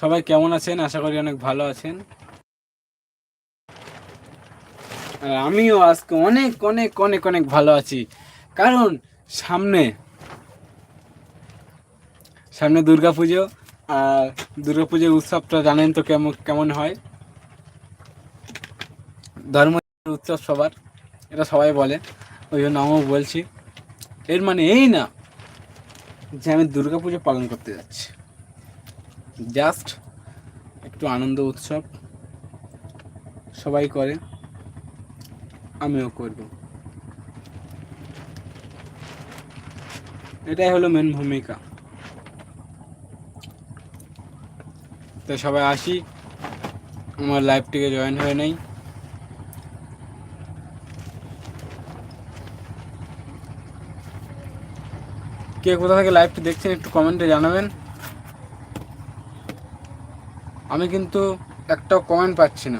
সবাই কেমন আছেন? আশা করি অনেক ভালো আছেন। আর আমিও আজকে অনেক অনেক অনেক অনেক ভালো আছি। কারণ সামনে সামনে দুর্গা পুজো আর দুর্গা পুজোর উৎসবটা জানেন তো কেমন কেমন হয়? ধর্ম উৎসব সবার, এটা সবাই বলে। ওই জন্য আমিও বলছি। এর মানে এই না যে আমি দুর্গা পুজো পালন করতে যাচ্ছি। জাস্ট একটু আনন্দ উৎসব। সবাই করে, আমিও করব। এটাই হলো মেন ভূমিকা। তো সবাই আসি, আমার লাইভটিকে জয়েন হয়ে নেই। কে কোথা থেকে লাইভটি দেখছেন একটু কমেন্টে জানাবেন। আমি কিন্তু একটাও কমেন্ট পাচ্ছি না।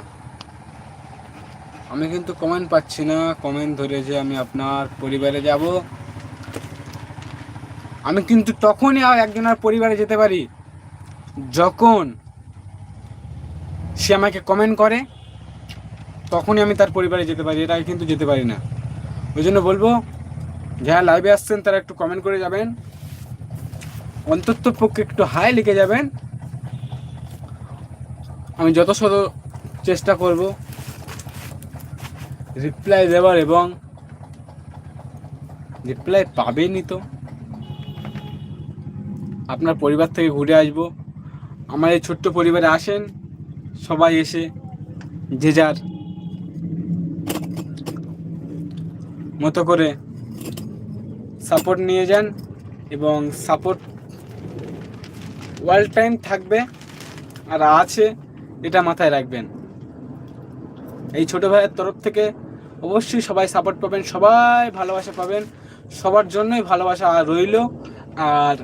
আমি কিন্তু কমেন্ট পাচ্ছি না। কমেন্ট ধরে যে আমি আপনার পরিবারে যাব। আমি কিন্তু তখনই আর একজনের পরিবারে যেতে পারি। যখন সে আমাকে কমেন্ট করে, তখনই আমি তার পরিবারে যেতে পারি। এটা কিন্তু যেতে পারি না। ওই জন্য বলব, যারা লাইভে আসছেন তারা একটু কমেন্ট করে যাবেন। অন্তত পক্ষে একটু হাই লিখে যাবেন। আমি যত শত চেষ্টা করব রিপ্লাই দেওয়ার এবং রিপ্লাই পাবেনই তো। আপনার পরিবার থেকে ঘুরে আসব। আমার এই ছোট্ট পরিবারে আসেন, সবাই এসে যে যার মতো করে সাপোর্ট নিয়ে যান এবং সাপোর্ট ওয়াল টাইম থাকবে আর আছে। এটা মাথায় রাখবেন। এই ছোট ভাইয়ের তরফ থেকে অবশ্যই সবাই সাপোর্ট পাবেন, সবাই ভালোবাসা পাবেন, সবার জন্যই ভালোবাসা রইল। আর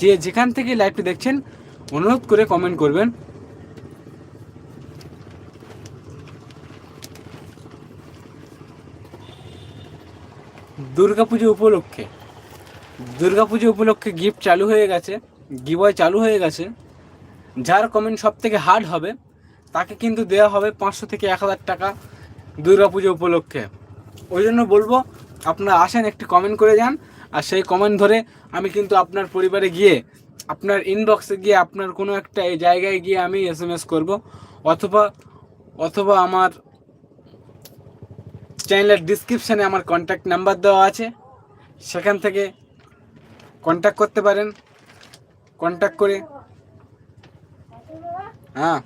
যে যেখান থেকে লাইভটি দেখছেন, অনুরোধ করে কমেন্ট করবেন। দুর্গাপুজো উপলক্ষে দুর্গাপুজো উপলক্ষে গিফট চালু হয়ে গেছে গিবয় চালু হয়ে গেছে। যার কমেন্ট সব থেকে হার্ড হবে তাকে কিন্তু দেওয়া হবে পাঁচশো থেকে এক হাজার টাকা দুর্গাপুজো উপলক্ষে। ওই জন্য বলব, আপনারা আসেন, একটি কমেন্ট করে যান, আর সেই কমেন্ট ধরে আমি কিন্তু আপনার পরিবারে গিয়ে, আপনার ইনবক্সে গিয়ে, আপনার কোনো একটা এই জায়গায় গিয়ে আমি এস এম এস করব, অথবা অথবা আমার চ্যানেলের ডিসক্রিপশানে আমার কন্ট্যাক্ট নাম্বার দেওয়া আছে। সেখান থেকে কন্ট্যাক্ট করতে পারেন। কন্ট্যাক্ট করে হ্যাঁ।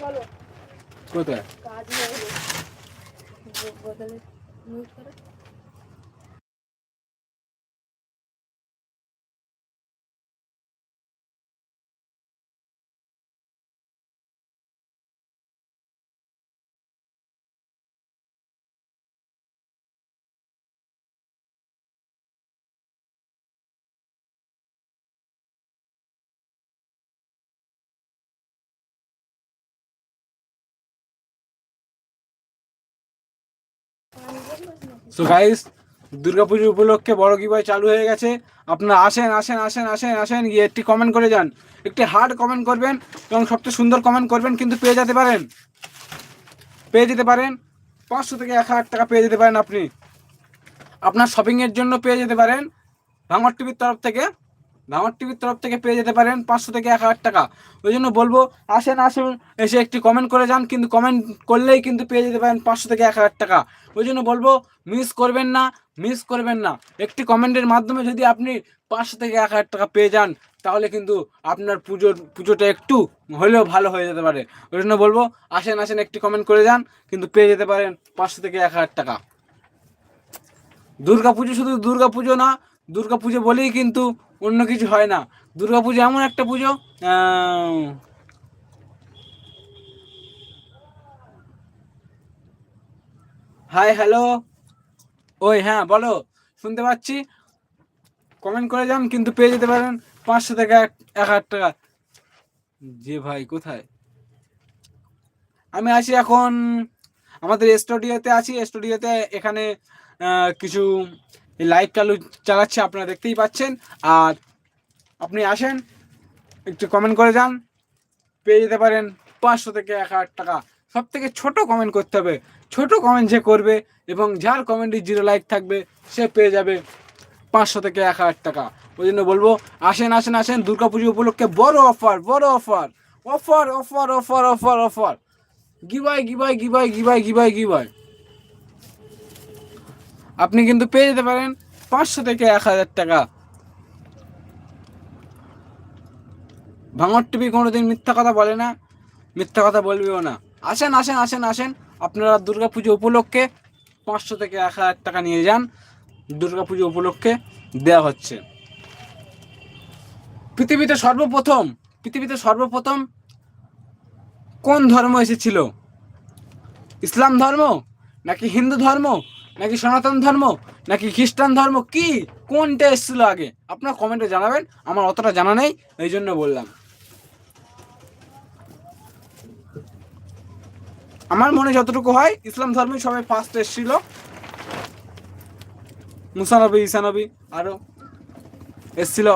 চলো কোথায় কাজ হয়ে গেছে বদলে সো গাইস দুর্গাপুজো উপলক্ষে বড় কীভাবে চালু হয়ে গেছে। আপনারা আসেন আসেন আসেন আসেন আসেন, গিয়ে একটি কমেন্ট করে যান। একটি হার্ড কমেন্ট করবেন এবং সবচেয়ে সুন্দর কমেন্ট করবেন, কিন্তু পেয়ে যেতে পারেন। পেয়ে যেতে পারেন। পাঁচশো থেকে এক হাজার টাকা পেয়ে যেতে পারেন আপনি। আপনার শপিংয়ের জন্য পেয়ে যেতে পারেন। ভাঙর টিভির তরফ থেকে ভাঙর টিভির তরফ থেকে পেয়ে যেতে পারেন পাঁচশো থেকে এক হাজার টাকা। ওই জন্য বলব, আসেন, আসুন, এসে একটি কমেন্ট করে যান, কিন্তু কমেন্ট করলেই কিন্তু পেয়ে যেতে পারেন পাঁচশো থেকে এক হাজার টাকা। ওই জন্য বলব মিস করবেন না মিস করবেন না। একটি কমেন্টের মাধ্যমে যদি আপনি পাঁচশো থেকে এক হাজার টাকা পেয়ে যান, তাহলে কিন্তু আপনার পুজোর, পুজোটা একটু হলেও ভালো হয়ে যেতে পারে। ওই জন্য বলব, আসেন আসেন, একটি কমেন্ট করে যান, কিন্তু পেয়ে যেতে পারেন পাঁচশো থেকে এক হাজার টাকা। দুর্গা পুজো শুধু দুর্গা পুজো না, দুর্গা পুজো বলেই কিন্তু অন্য কিছু হয় না। দুর্গা পুজো এমন একটা পুজো হাই হ্যালো ওই হ্যাঁ বলো শুনতে পাচ্ছি। কমেন্ট করে যান কিন্তু পেয়ে যেতে পারেন পাঁচশো থেকে এক হাজার টাকা। যে ভাই কোথায়? আমি আছি এখন আমাদের স্টুডিওতে আছি। স্টুডিওতে এখানে আহ, কিছু লাইভ চালু চালাচ্ছে, আপনারা দেখতেই পাচ্ছেন। আর আপনি আসেন, একটু কমেন্ট করে যান। পেয়ে যেতে পারেন পাঁচশো থেকে এক হাজার টাকা। সব থেকে ছোট কমেন্ট করতে হবে। ছোট কমেন্ট যে করবে এবং যার কমেন্টে জিরো লাইক থাকবে, সে পেয়ে যাবে পাঁচশো থেকে এক হাজার টাকা। ওই জন্য বলব, আসেন আসেন আসেন। দুর্গাপুজো উপলক্ষে বড় অফার বড় offer offer offer offer offer offer giveaway giveaway giveaway giveaway giveaway giveaway আপনি কিন্তু পেয়ে যেতে পারেন পাঁচশো থেকে এক হাজার টাকা। ভাঙর টিভি কোনোদিন মিথ্যা কথা বলে না, মিথ্যা কথা বলবেও না। আসেন আসেন আসেন আসেন, আপনারা দুর্গাপুজো উপলক্ষে পাঁচশো থেকে এক হাজার টাকা নিয়ে যান। দুর্গাপুজো উপলক্ষে দেওয়া হচ্ছে। পৃথিবীতে সর্বপ্রথম পৃথিবীতে সর্বপ্রথম কোন ধর্ম এসেছিল? ইসলাম ধর্ম নাকি হিন্দু ধর্ম? নাকি সনাতন ধর্ম? নাকি খ্রিস্টান ধর্ম? কি? কোনটা এসেছিল আগে? আপনার কমেন্টে জানাবেন, আমার অতটা জানা নেই, এই জন্য বললাম। আমার মনে যতটুকু হয়, ইসলাম ধর্মই সবাই ফার্স্ট এসেছিল মুসানবী ঈসানবী আরও এসেছিল।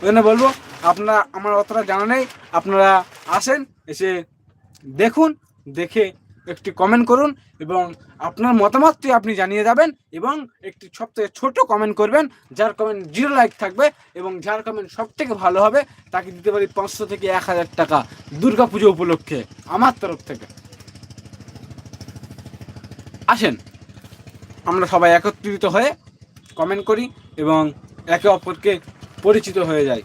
ওই জন্য বলব, আপনারা, আমার অতটা জানা নেই, আপনারা আসেন, এসে দেখুন, দেখে একটি কমেন্ট করুন এবং আপনার মতামতটি আপনি জানিয়ে যাবেন এবং একটি সব থেকে ছোটো কমেন্ট করবেন, যার কমেন্ট জিরো লাইক থাকবে এবং যার কমেন্ট সব থেকে ভালো হবে, তাকে দিতে পারি পাঁচশো থেকে এক হাজার টাকা দুর্গা পুজো উপলক্ষে আমার তরফ থেকে। আসেন, আমরা সবাই একত্রিত হয়ে কমেন্ট করি এবং একে অপরকে পরিচিত হয়ে যাই।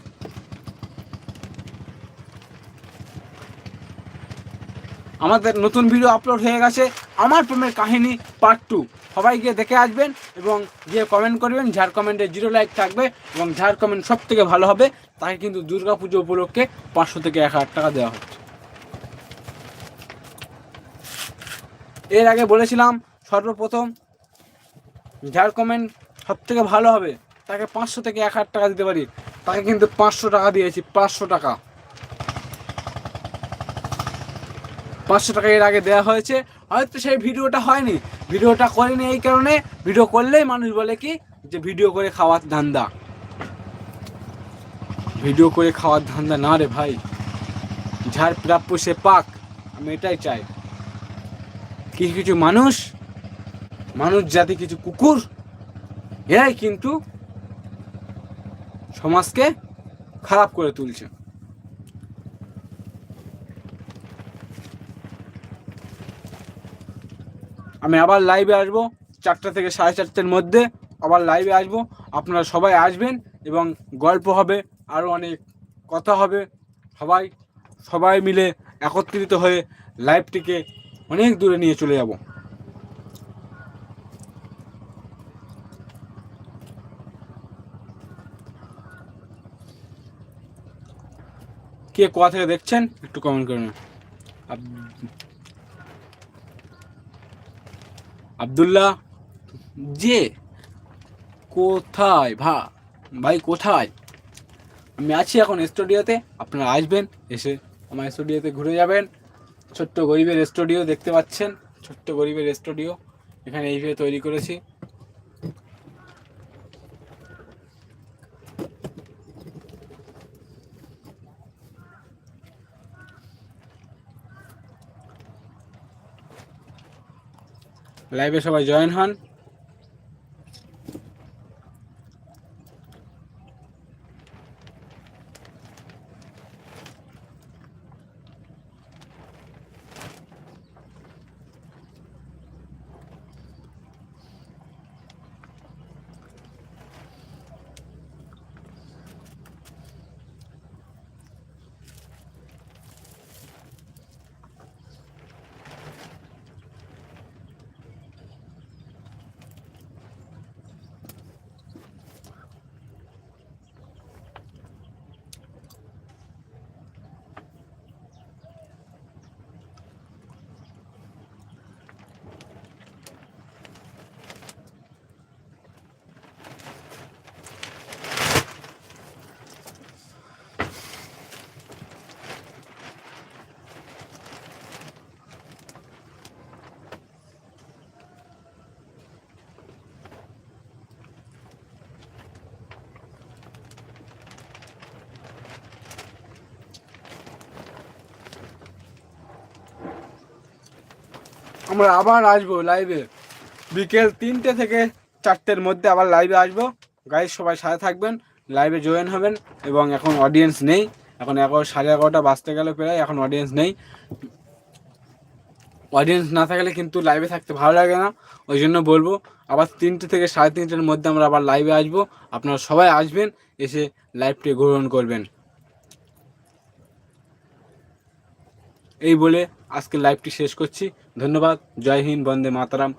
আমাদের নতুন ভিডিও আপলোড হয়ে গেছে। আমার প্রেমের কাহিনী পার্ট টু সবাই গিয়ে দেখে আসবেন এবং গিয়ে কমেন্ট করবেন। যার কমেন্টে জিরো লাইক থাকবে এবং যার কমেন্ট সব থেকে ভালো হবে। তাকে কিন্তু দুর্গা পুজো উপলক্ষে পাঁচশো থেকে এক হাজার টাকা দেওয়া হচ্ছে। এর আগে বলেছিলাম, সর্বপ্রথম যার কমেন্ট সব থেকে ভালো হবে। তাকে পাঁচশো থেকে এক হাজার টাকা দিতে পারি। তাকে কিন্তু পাঁচশো টাকা দিয়েছি, পাঁচশো টাকা। পাঁচশো টাকা এর আগে দেওয়া হয়েছে। হয়তো সেই ভিডিওটা হয়নি। ভিডিওটা করেনি এই কারণে ভিডিও করলেই মানুষ বলে কি যে ভিডিও করে খাওয়ার ধান্দা। ভিডিও করে খাওয়ার ধান্দা না রে ভাই। যার প্রাপ্য সে পাক। আমি এটাই চাই। কিছু কিছু মানুষ মানুষ জাতি কিছু কুকুর, এরাই কিন্তু সমাজকে খারাপ করে তুলছে। আমি আবার লাইভে আসব, চারটা থেকে সাড়ে চারটের মধ্যে আবার লাইভে আসব। আপনারা সবাই আসবেন এবং গল্প হবে আরও অনেক কথা হবে। সবাই সবাই মিলে একত্রিত হয়ে লাইভটিকে অনেক দূরে নিয়ে চলে যাব। কে কোথা থেকে দেখছেন, একটু কমেন্ট করুন আবদুল্লাহ, যে কোথায় ভা, ভাই কোথায়? আমি আছি এখন স্টুডিওতে, আপনারা আসবেন, এসে আমার স্টুডিওতে ঘুরে যাবেন। ছোট্ট গরিবের স্টুডিও দেখতে পাচ্ছেন, ছোট্ট গরিবের স্টুডিও। এখানে এইভাবে তৈরি করেছি। লাইভে সবাই জয়েন হন। আমরা আবার আসব লাইভে বিকেল তিনটে থেকে চারটের মধ্যে আবার লাইভে আসব। গাইজ সবাই সাথে থাকবেন লাইভে জয়েন হবেন এবং এখন অডিয়েন্স নেই। এখন এগারো, সাড়ে এগারোটা বাজতে গেলে প্রায়, এখন অডিয়েন্স নেই। অডিয়েন্স না থাকলে কিন্তু লাইভে থাকতে ভালো লাগে না। ওই জন্য বলব, আবার তিনটে থেকে সাড়ে তিনটের মধ্যে আমরা আবার লাইভে আসব। আপনারা সবাই আসবেন, এসে লাইভটি গ্রহণ করবেন। এই বলে আজকে লাইভটি শেষ করছি। ধন্যবাদ। জয় হিন্দ বন্দে মাতারাম।